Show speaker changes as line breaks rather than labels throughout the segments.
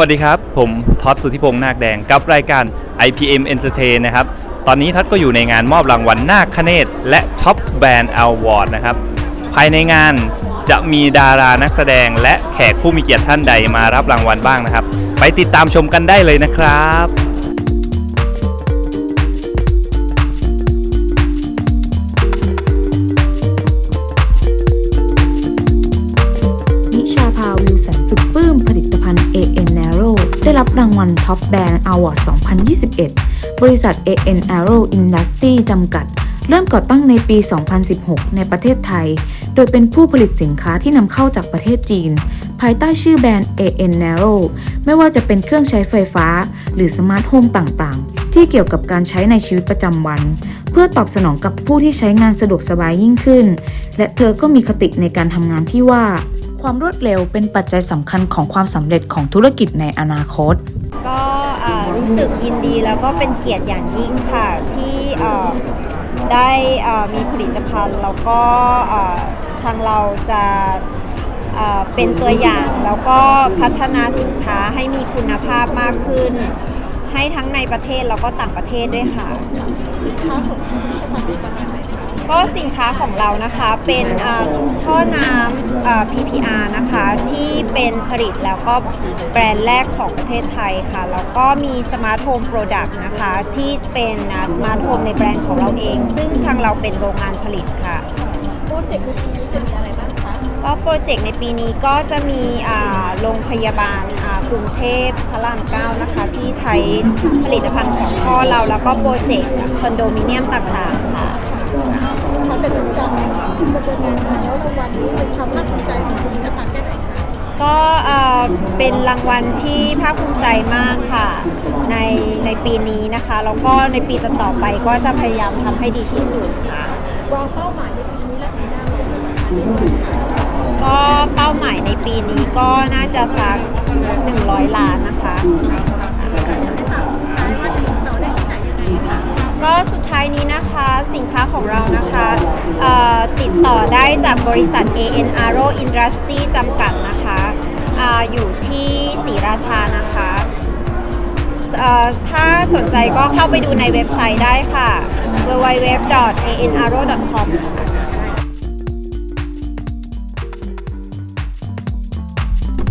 วัสดีครับ ผมท็อตสุธิพงษ์นาคแดงกับรายการ IPM Entertain นะครับ ตอนนี้ท็อตก็อยู่ในงานมอบรางวัลนาคคเนศและ Top Band Award นะครับ ภายในงานจะมีดารานักแสดงและแขกผู้มีเกียรติท่านใดมารับรางวัลบ้างนะครับ ไปติดตามชมกันได้เลยนะครับ
รับรางวัล Top Brand Award 2021 บริษัท AN a r r o Industry จำกัด เริ่มก่อตั้งในปี 2016 ในประเทศไทย โดยเป็นผู้ผลิตสินค้าที่นำเข้าจากประเทศจีน ภายใต้ชื่อแบรนด์ AN a r r o ไม่ว่าจะเป็นเครื่องใช้ไฟฟ้า หรือสมาร์ทโฮมต่างๆ ที่เกี่ยวกับการใช้ในชีวิตประจำวัน เพื่อตอบสนองกับผู้ที่ใช้งานสะดวกสบายยิ่งขึ้น และเธอก็มีคติในการทำงานที่ว่า ความรวดเร็วเป็นปัจจัยสำคัญของความสำเร็จของธุรกิจในอนาคต
ก็รู้สึกยินดีแล้วก็เป็นเกียรติอย่างยิ่งค่ะที่ได้มีผลิตภัณฑ์ แล้วก็ทางเราจะเป็นตัวอย่างแล้วก็พัฒนาสินค้าให้มีคุณภาพมากขึ้น ให้ทั้งในประเทศแล้วก็ต่างประเทศด้วยค่ะ ก็สินค้าของเรานะคะเป็นอ่าท่อน้ำอ่า PPR นะคะที่เป็นผลิตแล้วก็แบรนด์แรกของประเทศไทยค่ะ แล้วก็มีสมาร์ทโฮมโปรดักต์นะคะ ที่เป็นสมาร์ทโฮมในแบรนด์ของเราเอง ซึ่งทางเราเป็นโรงงานผลิตค่ะ
โปรเจกต์ในปีนี้จะมีอะไรบ้างคะ
ก็โปรเจกต์ในปีนี้ก็จะมีอ่าโรงพยาบาลอ่ากรุงเทพพระรามเก้านะคะ ที่ใช้ผลิตภัณฑ์ของพ่อเราแล้วก็โปรเจกต์คอนโดมิเนียมต่างๆค่ะ
เขาจะเป็นการดำเนินงานมาแล้วรางวัลนี้เป็นความภาคภูมิใจของคุณนิชพันธ์แค่ไหนคะ
ก็เอ่อเป็นรางวัลที่ภาคภูมิใจมากค่ะในในปีนี้นะคะแล้วก็ในปีต่อๆไปก็จะพยายามทำให้ดีที่สุดค่ะ
วางเป้าหมายในปีนี้และปีหน้าเราจะทำอะไรบ้างคะ
ก็เป้าหมายในปีนี้ก็น่าจะสัก 100 ล้านนะคะ สินค้าของเรานะคะติดต่อได้จากบริษัท AN Arrow Industry จำกัดนะคะออยู่ที่ศรีราชานะคะถ้าสนใจก็เข้าไปดูในเว็บไซต์ได้ค่ะ www.anarrow.com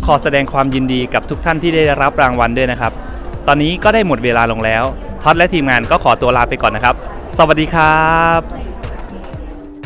ขอแสดงความยินดีกับทุกท่านที่ได้รับรางวัลด้วยนะครับ ตอนนี้ก็ได้หมดเวลาลงแล้ว ท็อตและทีมงานก็ขอตัวลาไปก่อนนะครับ สวัสดีครับ